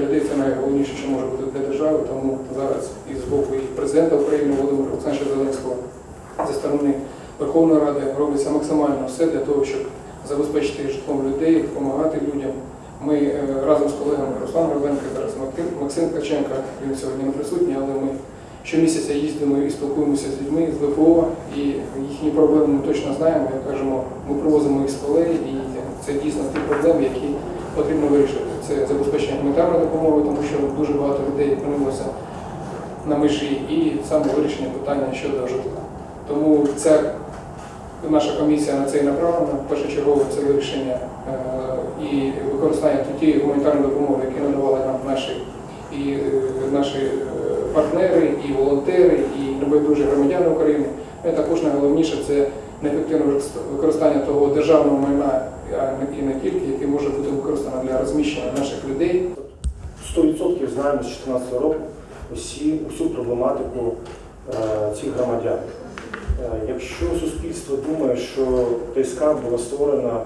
людей це найголовніше, що може бути для держави. Тому зараз і з боку і президента України Володимира Олександровича Зеленського зі сторони Верховної Ради робиться максимально все для того, щоб забезпечити житлом людей, допомагати людям. Ми е, разом з колегами Русланом Ревенко, зараз Максим- Ткаченко, він сьогодні не присутній, але ми щомісяця їздимо і спілкуємося з людьми з ВПО, і їхні проблеми ми точно знаємо. Як кажемо, ми привозимо їх з полей, і це дійсно ті проблеми, які потрібно вирішити. Це забезпечення гуманітарної допомоги, тому що дуже багато людей опинилося на межі, і саме вирішення питання щодо житла. Тому ця наша комісія на це і направлена. Першочергово це вирішення е, і використання тієї гуманітарної допомоги, які надавали нам наші і е, наші е, партнери, і волонтери, і небайдужі громадяни України. Ну, І також найголовніше це неефективне використання того державного майна, і не тільки, яке може бути використано для розміщення наших людей 100% знаємо з 2014 року усі, усю проблематику е, цих громадян. Якщо суспільство думає, що ТСК була створена,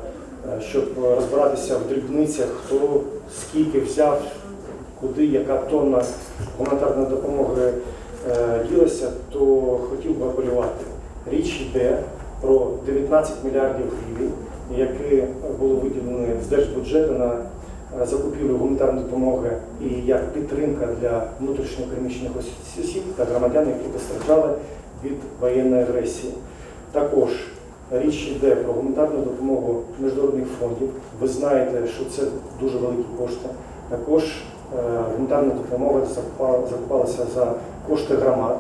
щоб розбиратися в дрібницях, хто скільки взяв, куди яка тонна гуманітарної допомоги е, ділася, то хотів би апелювати. Річ йде про 19 мільярдів гривень, які були виділені з держбюджету на е, закупівлю гуманітарної допомоги і як підтримка для внутрішньопереміщених осіб та громадян, які постраждали від воєнної агресії. Також річ йде про гуманітарну допомогу міжнародних фондів. Ви знаєте, що це дуже великі кошти. Також гуманітарна допомога закупала- закупалася за кошти громад.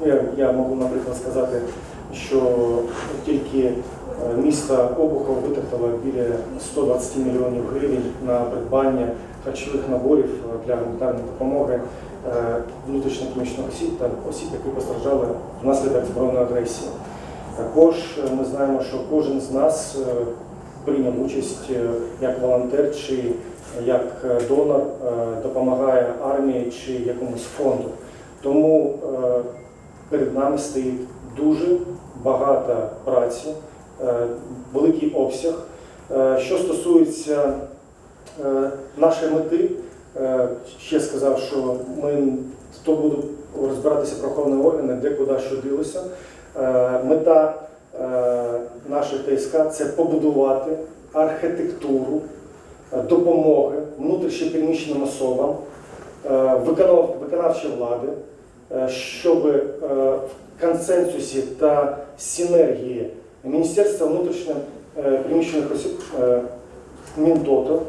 Ну, Я, я можу, наприклад, сказати, що тільки е, місто Обухов витратило біля 120 мільйонів гривень на придбання харчових наборів е, для гуманітарної допомоги е, внутрішньоекономічних осіб та осіб, які постраждали внаслідок збройної агресії. Також е, ми знаємо, що кожен з нас е, прийняв участь е, як волонтер чи як е, донор, е, допомагає армії чи якомусь фонду. Тому е, перед нами стоїть дуже багато праці, великий обсяг. Що стосується нашої мети, ще сказав, що ми хто буде розбиратися правоохоронні органи, де куди що ділося. Мета нашої ТСК це побудувати архітектуру допомоги внутрішньопереміщеним особам, е, виконавчої влади, е, щоб е, в консенсусі та синергії Міністерства внутрішньопереміщених осіб е, Міндото,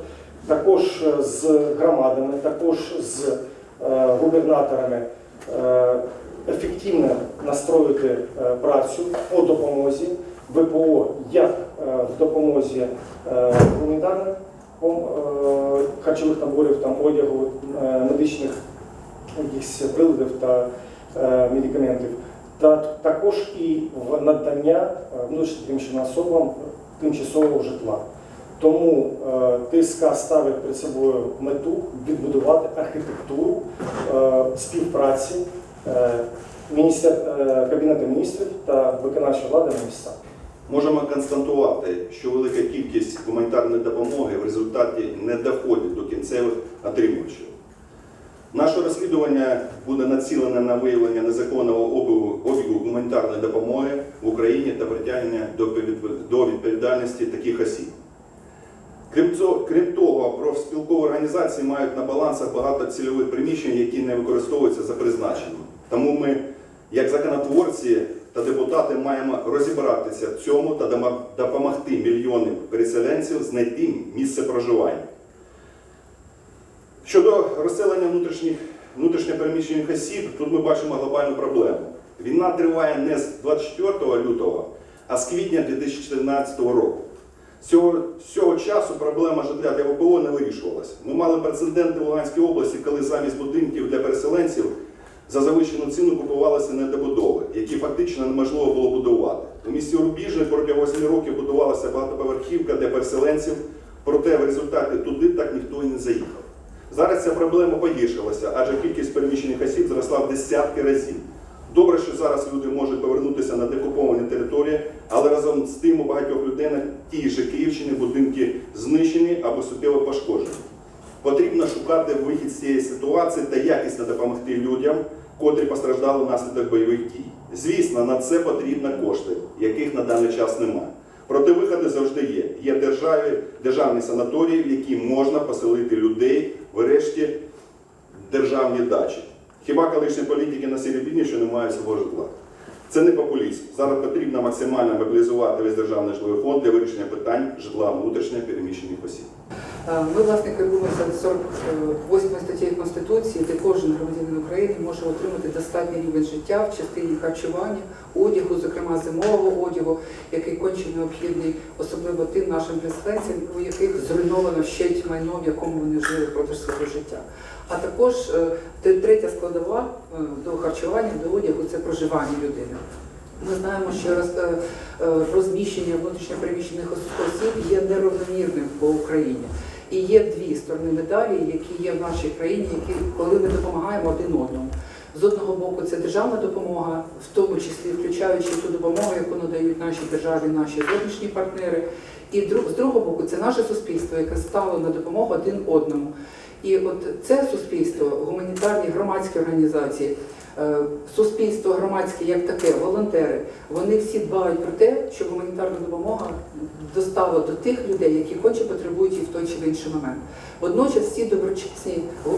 також е, з громадами, також з е, губернаторами е, ефективно настроїти е, працю по допомозі. ВПО як е, в допомозі е, е, харчових наборів, там, одягу, е, медичних якихось приладів та е, медикаментів, та також і в надання е, внутрішньопереміщеним особам тимчасового житла. Тому е, ТСК ставить перед собою мету відбудувати архітектуру е, співпраці е, е, Кабінету міністрів та виконавчої влади на місцях. Можемо констатувати, що велика кількість гуманітарної допомоги в результаті не доходить до кінцевих отримувачів. Наше розслідування буде націлене на виявлення незаконного обігу, обігу гуманітарної допомоги в Україні та притягнення до відповідальності таких осіб. Крім того, профспілкові організації мають на балансах багато цільових приміщень, які не використовуються за призначенням. Тому ми, як законотворці та депутати, маємо розібратися в цьому та допомогти мільйонам переселенців знайти місце проживання. Щодо розселення внутрішньопереміщених осіб, тут ми бачимо глобальну проблему. Війна триває не з 24 лютого, а з квітня 2014 року. З цього, з цього часу проблема житла для ВПО не вирішувалася. Ми мали прецеденти в Луганській області, коли замість будинків для переселенців за завищену ціну купувалися недобудови, які фактично неможливо було будувати. У місті Рубіжне протягом 8 років будувалася багатоповерхівка для переселенців, проте в результаті туди так ніхто і не заїхав. Зараз ця проблема погіршилася, адже кількість переміщених осіб зросла в десятки разів. Добре, що зараз люди можуть повернутися на декуповані території, але разом з тим у багатьох людей на тій же Київщині будинки знищені або суттєво пошкоджені. Потрібно шукати вихід з цієї ситуації та якісно допомогти людям, котрі постраждали внаслідок бойових дій. Звісно, на це потрібні кошти, яких на даний час немає. Проте виходи завжди є. Є державі, державні санаторії, в які можна поселити людей, врешті державні дачі. Хіба колишні політики на Серебряні, що не мають свого житла? Це не популізм. Зараз потрібно максимально мобілізувати весь державний житловий фонд для вирішення питань житла внутрішньо переміщених осіб. Е, Ми, власне, керуємося 48 статтею Конституції, де кожен громадянин України може отримати достатній рівень життя в частині харчування, одягу, зокрема зимового одягу, який конче необхідний, особливо тим нашим переселенцям, у яких зруйновано вщить майно, в якому вони жили впродовж свого життя. А також е, третя складова е, до харчування, до одягу це проживання людини. Ми знаємо, що роз, е, е, розміщення внутрішньопереміщених ос- осіб є неравномірним по Україні. І є дві сторони медалі, які є в нашій країні, які коли ми допомагаємо один одному. З одного боку, це державна допомога, в тому числі включаючи ту допомогу, яку надають нашій державі наші зовнішні партнери. І з другого боку, це наше суспільство, яке стало на допомогу один одному. І от це суспільство, гуманітарні громадські організації, суспільство громадське як таке, волонтери, вони всі дбають про те, щоб гуманітарна допомога достала до тих людей, які конче потребують її в той чи в інший момент. Водночас всі доброчесні е,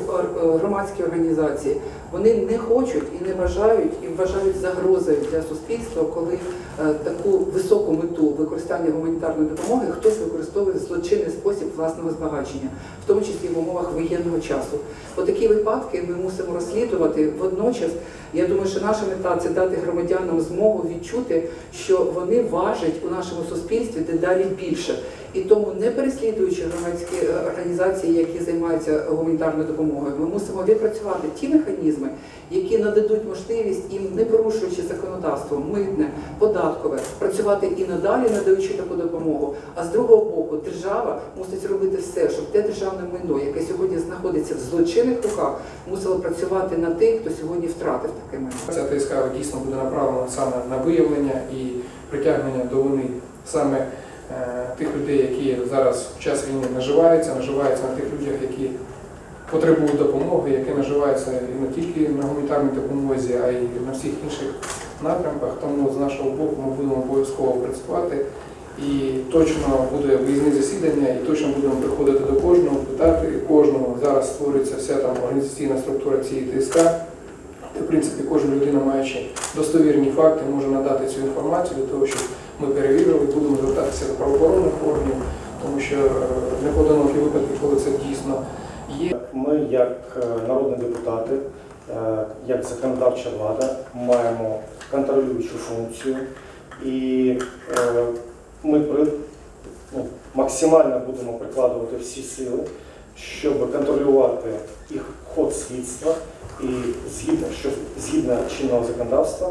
громадські організації вони не хочуть і не бажають і вважають загрозою для суспільства, коли е, таку високу мету використання гуманітарної допомоги хтось використовує злочинний спосіб власного збагачення, в тому числі в умовах воєнного часу. Отакі випадки ми мусимо розслідувати. Водночас, я думаю, що наша мета це дати громадянам змогу відчути, що вони важать у нашому суспільстві дедалі більше. І тому, не переслідуючи громадські е, організації, які займаються гуманітарною допомогою, ми мусимо відпрацювати ті механізми, які нададуть можливість їм, не порушуючи законодавство, митне, податкове, працювати і надалі, надаючи таку допомогу. А з другого боку, держава мусить робити все, щоб те державне майно, яке сьогодні знаходиться в злочинних руках, мусило працювати на тих, хто сьогодні втратив таке майно. Ця ТСК дійсно буде направлена саме на виявлення і притягнення до вини саме тих людей, які зараз в час війни наживаються, наживаються на тих людях, які потребують допомоги, які наживаються і не тільки на гуманітарній допомозі, а й на всіх інших напрямках. Тому з нашого боку ми будемо обов'язково працювати. І точно буде виїзне засідання, і точно будемо приходити до кожного, питати кожного. Зараз створюється вся там організаційна структура цієї ТСК. Принципі, кожна людина, маючи достовірні факти, може надати цю інформацію для того, щоб ми перевірили, будемо звертатися до правоохоронних органів, тому що е, непоодинокі випадки, коли це дійсно є. Ми, як е, народні депутати, е, як законодавча влада, маємо контролюючу функцію, і е, ми ну, максимально будемо прикладувати всі сили, щоб контролювати їх ход слідства і згідно, щоб згідно чинного законодавства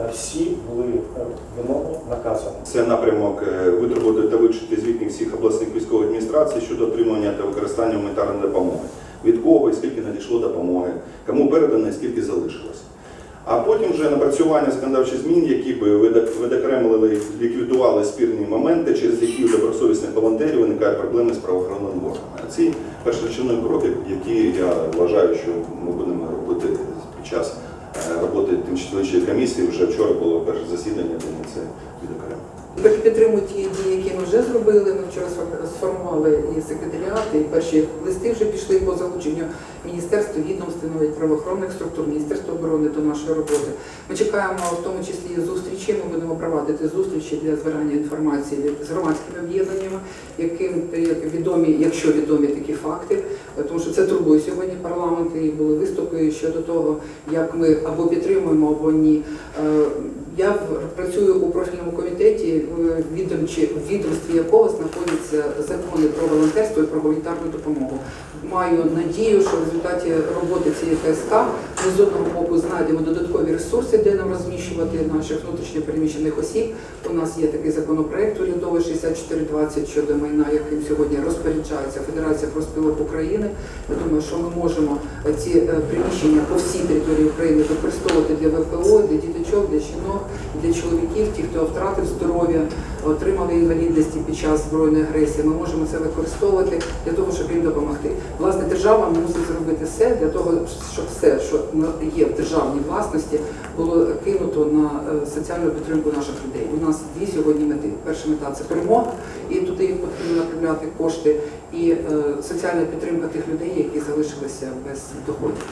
е, всі були е, виновні наказані. Це напрямок витребувати та вивчити звітних всіх обласних військових адміністрацій щодо отримання та використання гуманітарної допомоги. Від кого і скільки надійшло допомоги, кому передано і скільки залишилось. А потім вже напрацювання законодавчих змін, які би видокремлили, ліквідували спірні моменти, через які у добросовісних волонтерів виникають проблеми з правоохоронними органами. Ці першочинні кроки, які я вважаю, що ми будемо робити під час е, роботи тимчасової комісії. Вже вчора було перше засідання, де ми це відокремили. Тепер підтримують ті дії, які ми вже зробили. Ми вчора сформували і секретаріат, і перші листи вже пішли по залученню міністерства, відомств, правоохоронних структур, Міністерства оборони до нашої роботи. Ми чекаємо в тому числі зустрічі. Ми будемо проводити зустрічі для збирання інформації з громадськими об'єднаннями, яким як відомі, якщо відомі такі факти, тому що це турбує сьогодні парламент. І були виступи щодо того, як ми або підтримуємо, або ні. Я працюю у профільному комітеті, е, відомчі відомстві якого знаходяться закони про волонтерство і про гуманітарну допомогу. Маю надію, що в результаті роботи цієї ТСК ми з одного боку знайдемо додаткові ресурси, де нам розміщувати наших внутрішньо переміщених осіб. У нас є такий законопроект урядовий 6420 щодо майна, яким сьогодні розпоряджається Федерація профспілок України. Я думаю, що ми можемо ці е, приміщення по всій території України використовувати для ВПО, для діточок, для жінок, для чоловіків, ті, хто втратив здоров'я, отримали інвалідності під час збройної агресії. Ми можемо це використовувати для того, щоб їм допомогти. Власне, держава мусить зробити все для того, щоб все, що є в державній власності, було кинуто на е, соціальну підтримку наших людей. У нас дві сьогодні мети. Перша мета це перемога, і туди потрібно направляти кошти, і е, соціальна підтримка тих людей, які залишилися без доходів.